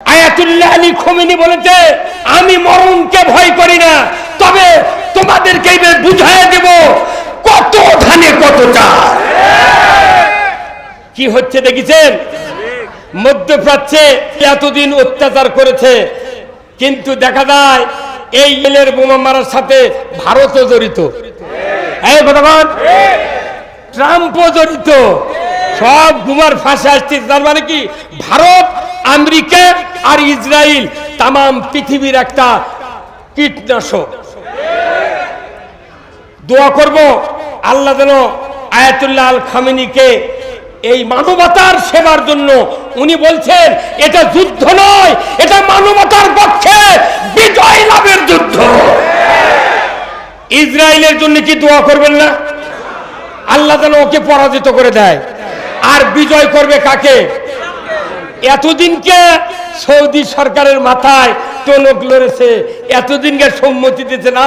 Ayatollah Ali বলেছে, আমি মরণকে ভয় করি না, তবে তোমাদেরকে বুঝাই দেব কত ধানে কত কি হচ্ছে মধ্যপ্রাচ্যে এতদিন অত্যাচার করেছে, কিন্তু দেখা যায় এই ইলের বোমা মারার সাথে ভারতও জড়িত। ট্রাম্পও জড়িত। সব গুমার ফাঁসে আসছে, তার মানে কি? ভারত আমেরিকা আর ইসরায়েল তাম পৃথিবীর একটা কীটনাশক। দোয়া করব, আল্লাহ যেন আয়াতুল্লাহ আল খামিনিকে এই মানবতার সেবার জন্য উনি বলছেন, এটা যুদ্ধ নয়, এটা মানবতার পক্ষে বিজয় লাভের যুদ্ধ। ইসরায়েলের জন্য কি দোয়া করবেন না? আল্লাহ যেন ওকে পরাজিত করে দেয়। আর বিজয় করবে কাকে? এতদিনকে সৌদি সরকারের মাথায় টনক লড়েছে, এতদিনকে সম্মতি দিতে না,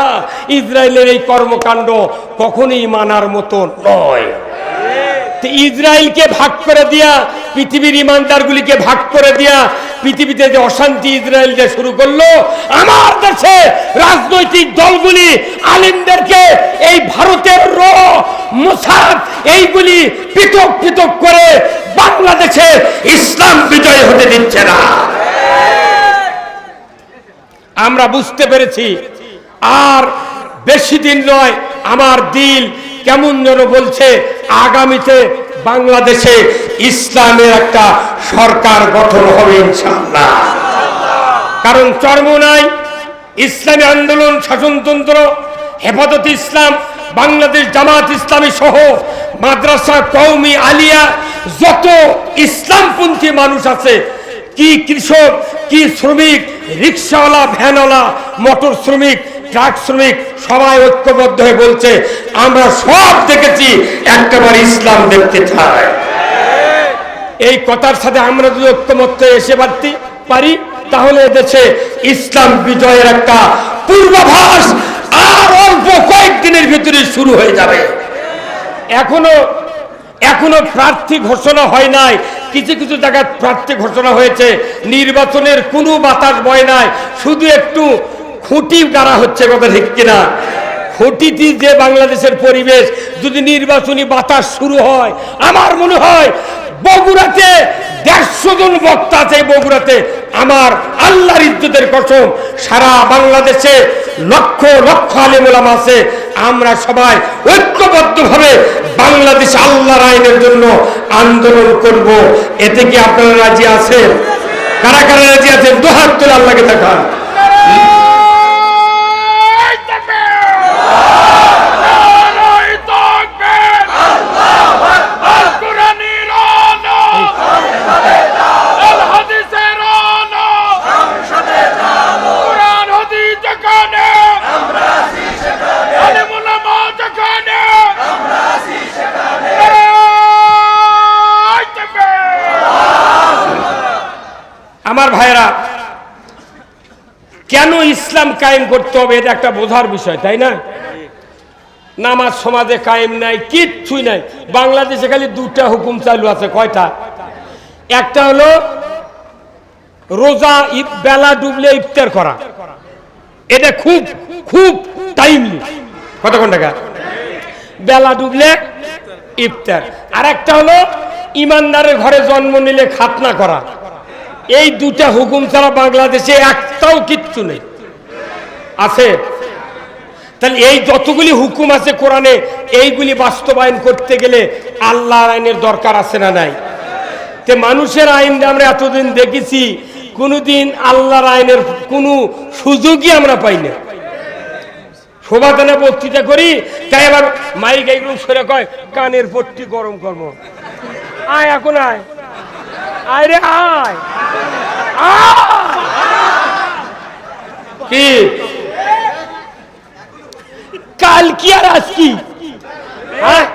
ইসরায়েলের এই কর্মকাণ্ড কখনই মানার মতো নয়। ইসরায়েলকে ভাগ করে দিয়া, পৃথিবীর ইমানদারগুলিকে ভাগ করে দিয়া, পৃথিবীতে যে অশান্তি ইসরায়েল যে শুরু করল, আমার দেশে রাজনৈতিক দলগুলি, আলিমদেরকে এই ভারতের র, মোসাদ, এইগুলি পৃথক পৃথক করে বাংলাদেশে ইসলাম বিজয় হতে দিচ্ছে না। আমরা বুঝতে পেরেছি, আর বেশি দিন নয়, আমার দিল কেমন যেন বলছে, আগামীতে বাংলাদেশে ইসলামের একটা সরকার গঠন হবে ইনশাআল্লাহ। কারণ চর্ম নাই, ইসলামী আন্দোলন, শাসনতন্ত্র, হেফাজত ইসলাম, বাংলাদেশ জামাত ইসলামী সহ মাদ্রাসা কৌমি আলিয়া, যত ইসলামপন্থী মানুষ আছে, কি কৃষক, কি শ্রমিক রিক্সাওয়ালা ভ্যানওয়ালা, মোটর শ্রমিক, ট্রাক শ্রমিক, সবাই ঐক্যবদ্ধ হয়ে বলছে, আমরা সব দেখেছি একটাবার ইসলাম দেখতে চাই এই কথার সাথে আমরা যদি ঐক্যমত্য এসে পারতে পারি, তাহলে দেশে ইসলাম বিজয়ের একটা পূর্বাভাস আর অল্প কয়েকদিনের ভিতরে শুরু হয়ে যাবে। এখনও এখনও প্রার্থী ঘোষণা হয় নাই। কিছু কিছু জায়গায় প্রার্থী ঘোষণা হয়েছে। নির্বাচনের কোনো বাতাস বয় নাই। শুধু একটু খুঁটি গাড়া হচ্ছে কথা ঠিক কিনা। খুঁটিটি যে বাংলাদেশের পরিবেশ, যদি নির্বাচনী বাতাস শুরু হয়, আমার মনে হয় বগুড়াতে দেড়শো জন বক্তা আছে বগুড়াতে। আমার আল্লাহর ইজ্জতের কসম, সারা বাংলাদেশে লক্ষ লক্ষ আলিমুলাম আছে। আমরা সবাই ঐক্যবদ্ধভাবে বাংলাদেশ আল্লাহর আইনের জন্য আন্দোলন করব। এতে কি আপনারা রাজি আছেন? কারা কারা রাজি আছেন? দোহাত তুলে আল্লাহকে দেখান। আমার ভাইরা কেন ইসলাম কায়েম করতে হবে এটা একটা বোঝার বিষয়, তাই না? নামাজ সমাজে কায়েম নাই, কিচ্ছুই নাই। বাংলাদেশে খালি দুটা হুকুম চালু আছে, কয়টা? একটা হলো রোজা বেলা ডুবলে ইফতার করা। এটা খুব খুব টাইমলি কতক্ষণ টাকা বেলা ডুবলে ইফতার। আর একটা হলো ইমানদারের ঘরে জন্ম নিলে খাতনা করা। এই দুটা হুকুম ছাড়া বাংলাদেশে একটাও কিচ্ছু নেই। আছে? তাহলে এই যতগুলি হুকুম আছে কোরআনে, এইগুলি বাস্তবায়ন করতে গেলে আল্লাহর আইনের দরকার আছে না নাই? তে মানুষের আইন আমরা এতদিন দেখেছি, কোনোদিন আল্লাহর আইনের কোনো সুযোগই আমরা পাই না শোভাদানে বক্তৃতা করি, তাই এবার মাইক এইগুলো সরে কয়, কানের পট্টি গরম কর্ম আয় এখন আয়। আয়। রে আয়! কি? কাল কি আর আজ কি? হ্যাঁ?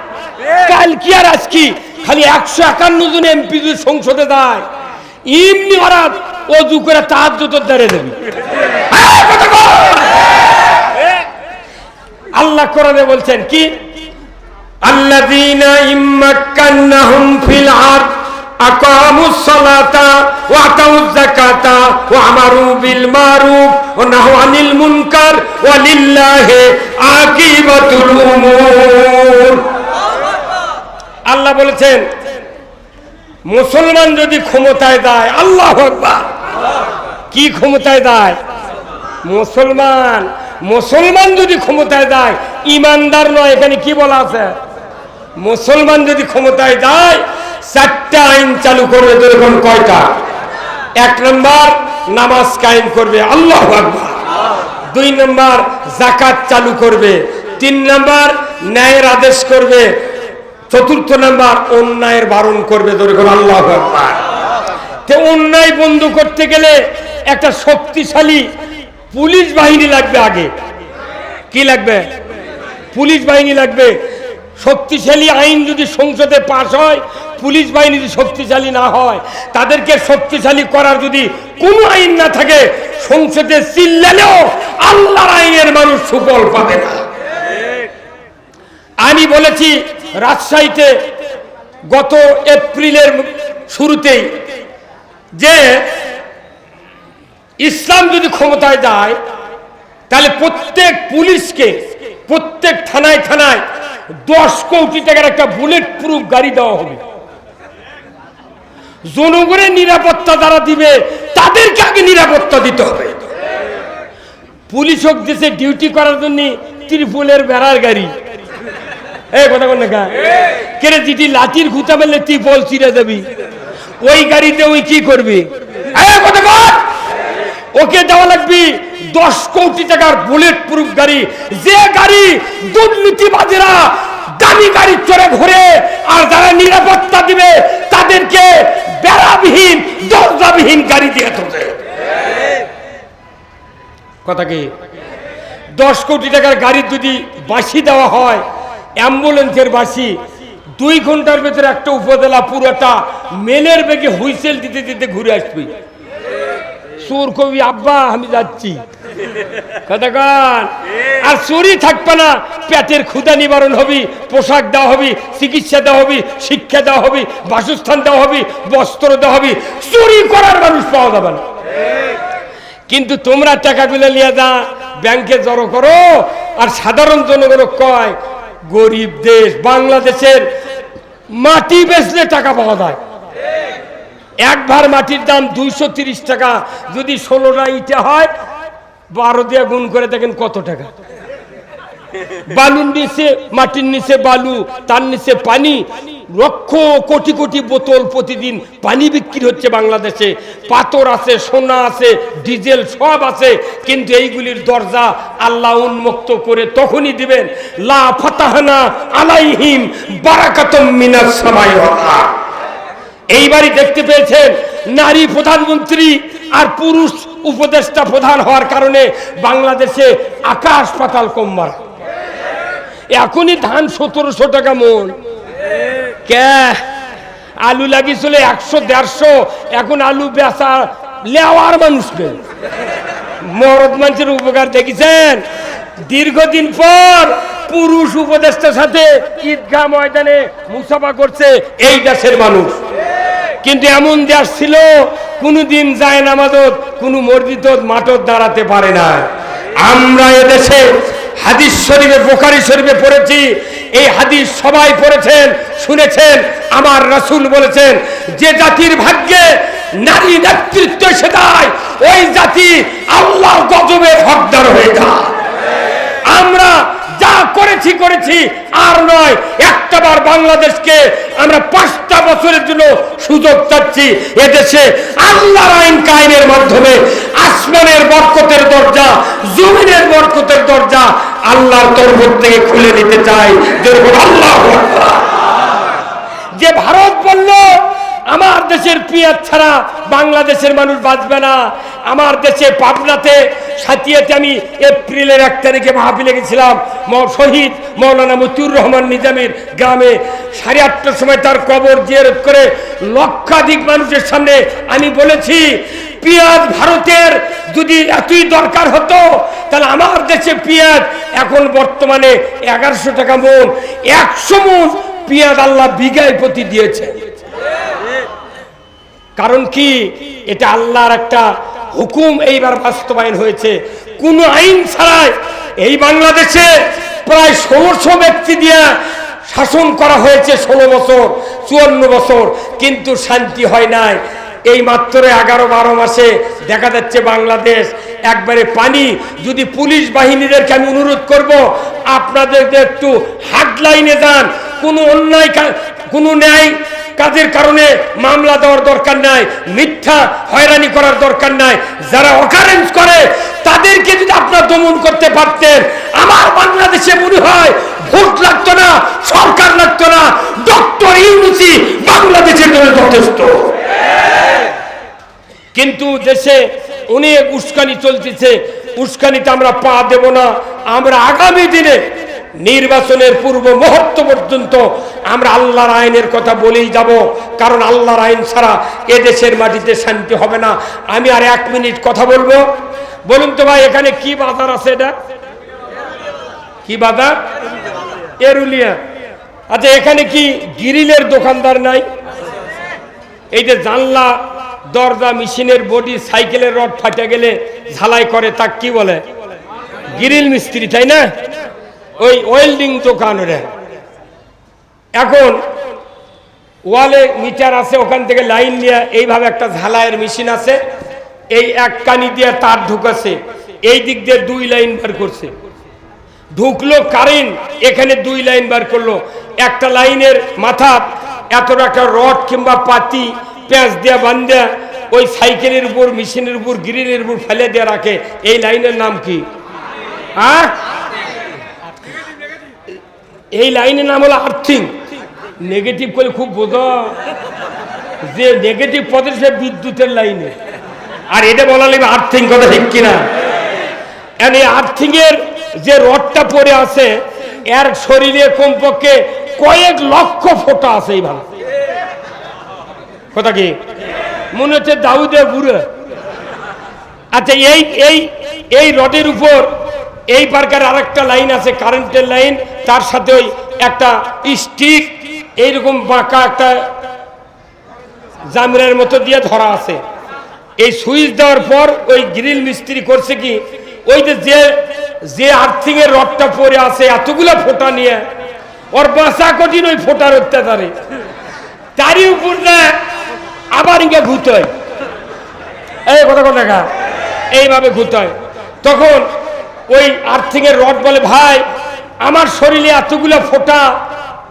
কাল কি আর আজ কি? খালি একশো একান্ন জন এমপি যদি সংসদে যায় এমনি ওরা অজু করে তার যত দাঁড়িয়ে দেবে। হ্যাঁ! আল্লাহ কোরআনে বলছেন কি? আল্লাযীনা ইম্মাক্কান্নাহুম ফিল আরদ। أقاموا الصلاة وآتوا الزكاة وأمروا بالمعروف ونهوا عن المنكر ولله عاقبة الأمور আল্লাহ বলেছেন মুসলমান যদি ক্ষমতায় দেয় আল্লাহ আকবার কি ক্ষমতায় দেয় মুসলমান মুসলমান যদি ক্ষমতায় দেয় ইমানদার নয় এখানে কি বলা আছে মুসলমান যদি ক্ষমতায় দেয় চারটা আইন চালু করবে তো কয়টা? এক নম্বর, নামাজ কায়েম করবে আল্লাহ আকবার। দুই নম্বর জাকাত চালু করবে। তিন নম্বর, ন্যায়ের আদেশ করবে। চতুর্থ নাম্বার, অন্যায়ের বারণ করবে আল্লাহ আকবার। অন্যায় বন্ধ করতে গেলে একটা শক্তিশালী পুলিশ বাহিনী লাগবে আগে। কি লাগবে? পুলিশ বাহিনী লাগবে। শক্তিশালী আইন যদি সংসদে পাশ হয় পুলিশ বাহিনী যদি শক্তিশালী না হয়, তাদেরকে শক্তিশালী করার যদি কোনো আইন না থাকে, সংসদে চিল্লালেও আল্লাহর আইনের মানুষ সুফল পাবে না। আমি বলেছি, রাজশাহীতে গত এপ্রিলের শুরুতেই যে ইসলাম যদি ক্ষমতায় যায়, তাহলে প্রত্যেক পুলিশকে, প্রত্যেক থানায় থানায় দশ কোটি টাকার একটা বুলেট প্রুফ গাড়ি দেওয়া হবে। জনগণের নিরাপত্তা যারা দিবে, তাদেরকে আগে নিরাপত্তা দিতে হবে। পুলিশ দেশে ডিউটি করার জন্য ত্রিপুলের বেড়ার গাড়ি। এই কথা কোন দেখা কেরে যেটি লাঠির ঘুতা মেলে তুই বল চিরে যাবি। ওই গাড়িতে ওই কি করবি? ওকে দেওয়া লাগবে দশ কোটি টাকার বুলেট প্রুফ গাড়ি। যে গাড়ি দুর্নীতিবাজেরা দামি গাড়ি চড়ে ঘুরে আর যারা নিরাপত্তা দিবে দরজাবিহীন গাড়ি দিয়ে তোলে কথা কি? দশ কোটি টাকার গাড়ি যদি বাসি দেওয়া হয়, অ্যাম্বুলেন্সের বাসি, দুই ঘণ্টার ভেতরে একটা উপজেলা পুরোটা মেলের বেগে হুইসেল দিতে দিতে ঘুরে আসবি। সুর কবি আব্বা, আমি যাচ্ছি। আর চুরি থাকবে না। পেটের ক্ষুদা নিবারণ হবি, পোশাক দেওয়া হবি, চিকিৎসা দেওয়া হবি, শিক্ষা দেওয়া হবি, বাসস্থান দেওয়া হবি, বস্ত্র দেওয়া হবি। চুরি করার মানুষ পাওয়া যাবে না। কিন্তু তোমরা টাকাগুলো নিয়ে যা, ব্যাংকে জড়ো করো। আর সাধারণ জনগণ কয়, গরিব দেশ, বাংলাদেশের মাটি বেচলে টাকা পাওয়া যায়। এক ভার মাটির দাম দুইশো টাকা, যদি ষোলোটা ইটা হয়, বারো দিয়ে গুণ করে দেখেন কত টাকা। বালুর নিচে, মাটির নিচে বালু, তার নিচে পানি, লক্ষ কোটি কোটি বোতল প্রতিদিন পানি বিক্রি হচ্ছে বাংলাদেশে। পাথর আছে, সোনা আছে, ডিজেল সব আছে, কিন্তু এইগুলির দরজা আল্লাহ উন্মুক্ত করে তখনই দিবেন। লা ফাতাহানা আলাইহিম বারাকাতুম মিনাস সামাই। এইবারই দেখতে পেয়েছেন নারী প্রধানমন্ত্রী আর পুরুষ উপদেষ্টা প্রধান হওয়ার কারণে বাংলাদেশে আকাশ পাতাল কম্বার এখনই ধান সতেরোশো টাকা মন। কে? আলু লাগিয়েছিল একশো, দেড়শো। এখন আলু বেচা লেওয়ার মানুষকে মরদ মানুষের উপকার দেখেছেন? দীর্ঘদিন পর পুরুষ উপদেষ্টার সাথে ঈদগাহ ময়দানে মুসাফা করছে এই দেশের মানুষ। কিন্তু এমন দেশ ছিল, কোনোদিন যায় নামাজত কোনো মসজিদত মাঠত দাঁড়াতে পারে না আমরা এদেশে হাদিস শরীফে, বোখারি শরীফে পড়েছি, এই হাদিস সবাই পড়েছেন, শুনেছেন, আমার রাসূল বলেছেন, যে জাতির ভাগ্যে নারী নেতৃত্ব যায় ওই জাতি আল্লাহ গজবের হকদার হয়ে যায়। করেছি করেছি, আর নয় একটাবার বাংলাদেশকে আমরা পাঁচটা বছরের জন্য সুযোগ চাচ্ছি এদেশে আল্লাহর আইন কায়েমের মাধ্যমে, আসমানের বরকতের দরজা, জমিনের বরকতের দরজা আল্লাহর তরফ থেকে খুলে দিতে চাই। যেরকম আল্লাহ যে ভারত বলল আমার দেশের পেঁয়াজ ছাড়া বাংলাদেশের মানুষ বাঁচবে না। আমার দেশে পাবনাতে সাথিয়াতে আমি এপ্রিলের এক তারিখে মাহফিলে গেছিলাম। শহীদ মৌলানা মতিউর রহমান নিজামের গ্রামে সাড়ে আটটার সময় তার কবর জিয়ারত করে লক্ষাধিক মানুষের সামনে আমি বলেছি পেঁয়াজ ভারতের যদি এতই দরকার হতো, তাহলে আমার দেশে পেঁয়াজ এখন বর্তমানে এগারোশো টাকা মন, একশো মন পেঁয়াজ আল্লাহ বিঘায় প্রতি দিয়েছে কারণ কি? এটা আল্লাহর একটা হুকুম এইবার বাস্তবায়ন হয়েছে। কোন আইন ছাড়াই এই বাংলাদেশে প্রায় ষোলোশো ব্যক্তি দিয়ে শাসন করা হয়েছে ষোলো বছর, চুয়ান্ন বছর, কিন্তু শান্তি হয় নাই। এই মাত্র এগারো বারো মাসে দেখা যাচ্ছে বাংলাদেশ একবারে পানি, যদি পুলিশ বাহিনীদেরকে আমি অনুরোধ করব আপনাদের একটু হাটলাইনে যান। কোনো অন্যায় কোনো ন্যায় কাজের কারণে মামলা দেওয়ার দরকার নাই, মিথ্যা হয়রানি করার দরকার নাই। যারা অকারেন্স করে, তাদেরকে যদি আপনার দমন করতে পারতেন, আমার বাংলাদেশে মনে হয় ভোট লাগতো না, সরকার লাগতো না। ডক্টর ইউনুসি বাংলাদেশের জন্য যথেষ্ট। কিন্তু দেশে অনেক উস্কানি চলতেছে। উস্কানিতে আমরা পা দেব না। আমরা আগামী দিনে নির্বাচনের পূর্ব মুহূর্ত পর্যন্ত আমরা আল্লাহর আইনের কথা বলেই যাব। কারণ আল্লাহর আইন ছাড়া এ দেশের মাটিতে শান্তি হবে না। আমি আর এক মিনিট কথা বলব। বলুন তো ভাই, এখানে কি বাজার আছে এটা? কি বাজার? এরুলিয়া। আচ্ছা এখানে কি গিরিলের দোকানদার নাই? এই যে জানলা, দরজা, মেশিনের বডি, সাইকেলের রড ফাটে গেলে ঝালাই করে, তা কি বলে? গিরিল মিস্ত্রি, তাই না? ওই ওয়েল্ডিং দোকান ওরা এখন ওয়ালে মিটার আছে, ওখান থেকে লাইন নিয়ে এইভাবে একটা ঝালাইয়ের মেশিন আছে, এই এক কানি দিয়ে তার ঢুকাছে, এই দিক দিয়ে দুই লাইন বার করছে। ঢুকলো কারেন্ট, এখানে দুই লাইন বার করল। একটা লাইনের মাথা এতটা একটা রড কিংবা পাতি, পেঁচ দেয়া বান্ধা ওই সাইকেলের উপর, মেশিনের উপর, গ্রিলের উপর ফেলে দিয়ে রাখে। এই লাইনের নাম কি? হ্যাঁ? এই লাইনের নাম হলো আর্থিং। নেগেটিভ করলে খুব বোঝা। যে নেগেটিভ পদের সে বিদ্যুতের লাইনে। আর এটা বলা লাগবে আর্থিং কথা ঠিক কিনা? এই আর্থিং এর যে রডটা পড়ে আছে, এর শরীরে কমপক্ষে কয়েক লক্ষ ফোঁটা আছে এইভাবে কথা কি? মনে হচ্ছে দাউদে বুড়ে। আচ্ছা এই এই এই রডের উপর এই পার্কের আরেকটা লাইন আছে কারেন্টের লাইন। তার সাথে ওই একটা স্টিক এইরকম বাঁকা একটা জামরের মতো দিয়ে ধরা আছে। এই সুইচ দেওয়ার পর ওই গ্রিল মিস্ত্রি করছে কি, ওই যে যে যে আর্থিং এর রডটা পরে আছে, এতগুলো ফোঁটা নিয়ে, ওর বাঁচা কঠিন ওই ফোটার অত্যাচারে। তারই উপর আবার ইঙ্গে ঘুতোয় এই কথা কথা এইভাবে ঘুরতে হয়। তখন ওই আর্থিং এর রড বলে, ভাই আমার শরীরে এতগুলো ফোটা,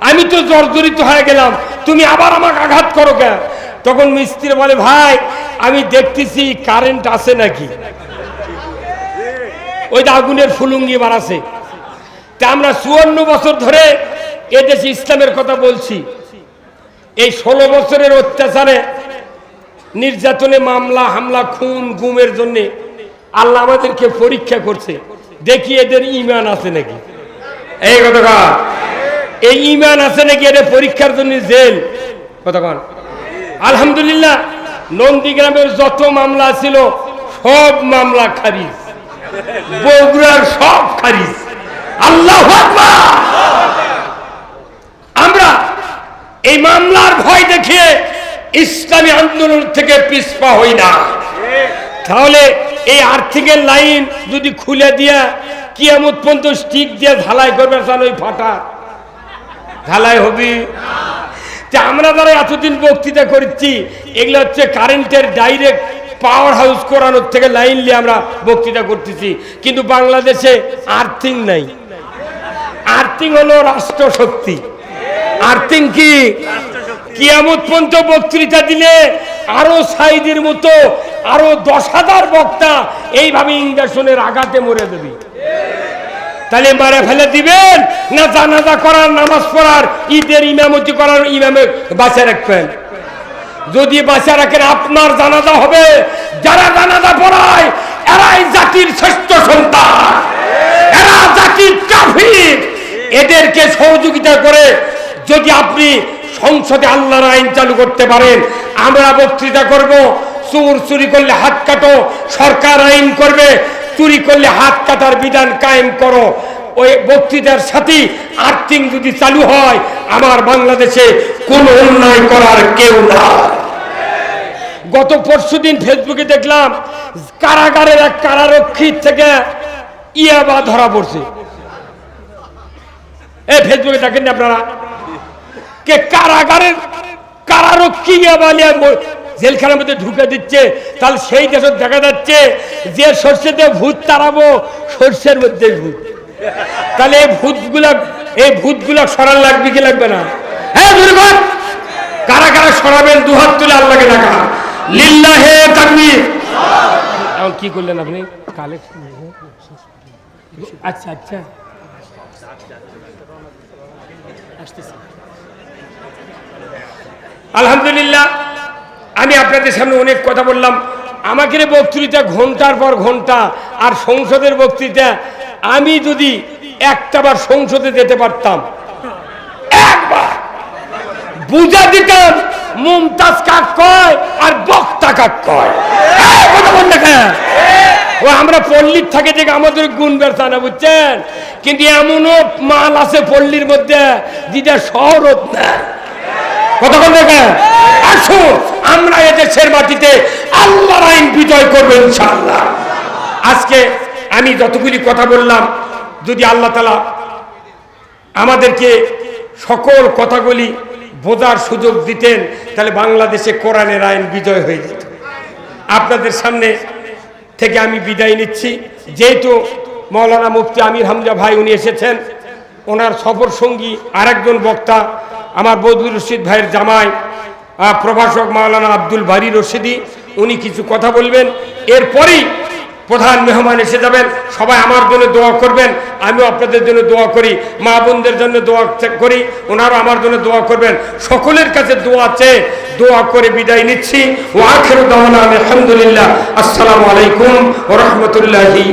আমি তো জর্জরিত হয়ে গেলাম, তুমি আবার আমাকে আঘাত করো কেন? তখন মিস্ত্রি বলে, ভাই, আমি দেখতেছি কারেন্ট আছে নাকি? ওই আগুনের ফুলুঙ্গি বাড়াছে তা আমরা চুয়ান্ন বছর ধরে এদেশে ইসলামের কথা বলছি। এই ষোলো বছরের অত্যাচারে নির্যাতনে মামলা, হামলা, খুন, গুমের জন্যে আল্লাহ আমাদেরকে পরীক্ষা করছে। দেখি এদের ইমান আছে নাকি? এই কথা এই ইমান আছে নাকি? এদের পরীক্ষার জন্য জেল। কতক্ষণ? আলহামদুলিল্লাহ, নন্দীগ্রামের যত মামলা ছিল, সব মামলা খারিজ। বগুড়ার সব খারিজ। আল্লাহ আমরা এই মামলার ভয় দেখিয়ে ইসলামী আন্দোলন থেকে পিছপা হই না। তাহলে এই আর্থিকের লাইন যদি খুলে দিয়া কিয়ামত পর্যন্ত স্টিক দিয়ে ঢালাই করবে তাহলে ওই ফাটা। ঢালাই হবি? আমরা যারা এতদিন বক্তৃতা করছি, এগুলো হচ্ছে কারেন্টের ডাইরেক্ট পাওয়ার হাউস করানোর থেকে লাইন নিয়ে আমরা বক্তৃতা করতেছি। কিন্তু বাংলাদেশে আর্থিং নাই। আর্থিং হলো রাষ্ট্রশক্তি। আর্থিং কি? কিয়ামত পর্যন্ত বক্তৃতা দিলে আরও সাইদের মতো আরও দশ হাজার বক্তা এইভাবে ইঞ্জেকশনের আঘাতে মরে দেবে তাহলে মারে ফেলে দিবেন। না জানাজা করার, নামাজ পড়ার, ঈদের ইমামতি করার ইমামে বাঁচা রাখবেন। যদি বাঁচা রাখেন, আপনার জানাজা হবে। যারা জানাজা পড়ায়, এরাই জাতির শ্রেষ্ঠ সন্তান। এরা জাতির কাফির। এদেরকে সহযোগিতা করে যদি আপনি সংসদে আল্লাহর আইন চালু করতে পারেন, আমরা বক্তৃতা করব। চোর চুরি করলে হাত কাটো, সরকার আইন করবে। চুরি করলে হাত কাটার বিধান কায়েম করো। ওই বক্তৃতার সাথে আর্থিং যদি চালু হয়, আমার বাংলাদেশে কোনো অন্যায় করার কেউ না গত পরশু দিন ফেসবুকে দেখলাম, কারাগারের এক কারারক্ষীর থেকে ইয়াবা ধরা পড়ছে। এই ফেসবুকে দেখেন আপনারা? কে কারাগারের কারারক্ষী ইয়াবা জেলখানার মধ্যে ঢুকে দিচ্ছে তাহলে সেই দেশে দেখা যাচ্ছে যে সর্ষেতে ভূত তাড়াবো সর্ষের মধ্যে ভূত। তাহলে এই ভূতগুলা এই ভূতগুলা সরান লাগবে কি লাগবে না? হ্যাঁ কারা কারা সরাবেন দুহাত তুলে আল্লাহকে দেখা। লিল্লাহে তাকবীর। এখন কি করলেন আপনি? আচ্ছা আচ্ছা। আলহামদুলিল্লাহ। আমি আপনাদের সামনে অনেক কথা বললাম। আমাকে বক্তৃতা ঘণ্টার পর ঘণ্টা আর সংসদের বক্তৃতা। আমি যদি একটাবার সংসদে যেতে পারতাম, একবার। বুঝা দিতাম মুমতাজ কাক কয় আর বক্তা কাক কয়। কথা ও আমরা পল্লীর থাকে দেখে আমাদের গুণ ব্যর্থা না, বুঝছেন? কিন্তু এমনও মাল আছে পল্লীর মধ্যে, যেটা শহরত না কথা বল? আসুন আমরা এদেশের মাটিতে আল্লাহর আইন বিজয় করব ইনশাআল্লাহ। আজকে আমি যতগুলি কথা বললাম, যদি আল্লাহ তালা আমাদেরকে সকল কথাগুলি বোঝার সুযোগ দিতেন, তাহলে বাংলাদেশে কোরআনের আইন বিজয় হয়ে যেত। আপনাদের সামনে থেকে আমি বিদায় নিচ্ছি। যেহেতু মৌলানা মুফতি আমির হামজা ভাই উনি এসেছেন, ওনার সফর সঙ্গী আরেকজন বক্তা, আমার বদরুল রশিদ ভাইয়ের জামাই প্রভাষক মাওলানা আব্দুল বারি রশিদি, উনি কিছু কথা বলবেন। এরপরেই প্রধান মেহমান এসে যাবেন। সবাই আমার জন্য দোয়া করবেন, আমিও আপনাদের জন্য দোয়া করি, মা বোনদের জন্য দোয়া করি ওনারা আমার জন্য দোয়া করবেন। সকলের কাছে দোয়া চেয়ে দোয়া করে বিদায় নিচ্ছি। ও আখের আলহামদুলিল্লাহ। আসসালামু আলাইকুম ও রহমতুল্লাহি